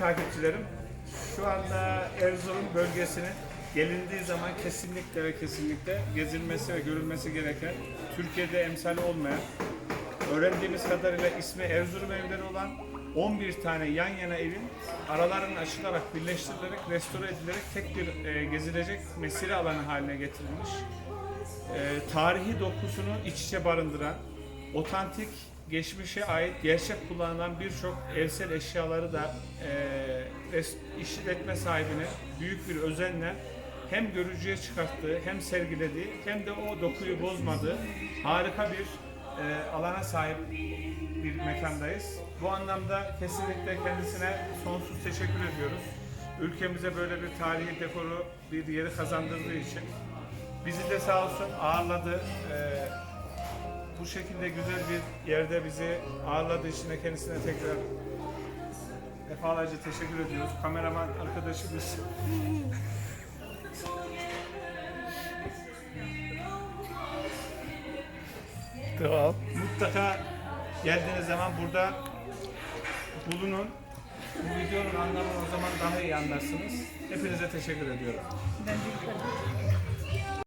takipçilerim, şu anda Erzurum bölgesini gelindiği zaman kesinlikle ve kesinlikle gezilmesi ve görülmesi gereken, Türkiye'de emsali olmayan, öğrendiğimiz kadarıyla ismi Erzurum evleri olan 11 tane yan yana evin aralarının açılarak, birleştirilerek, restore edilerek tek bir e, gezilecek mesire alanı haline getirilmiş. E, tarihi dokusunu iç içe barındıran, otantik, geçmişe ait gerçek kullanılan birçok evsel eşyaları da e, işletme sahibine büyük bir özenle hem görücüye çıkarttığı, hem sergilediği, hem de o dokuyu bozmadığı harika bir e, alana sahip bir mekandayız. Bu anlamda kesinlikle kendisine sonsuz teşekkür ediyoruz. Ülkemize böyle bir tarihi dekoru bir yeri kazandırdığı için. Bizi de sağ olsun ağırladı. Ee, bu şekilde güzel bir yerde bizi ağırladığı için de kendisine tekrar defalarca teşekkür ediyoruz. Kameraman arkadaşımız Tamam. mutlaka geldiğiniz zaman burada bulunun. Bu videonun anlamını o zaman daha iyi anlarsınız. Hepinize teşekkür ediyorum. Ben de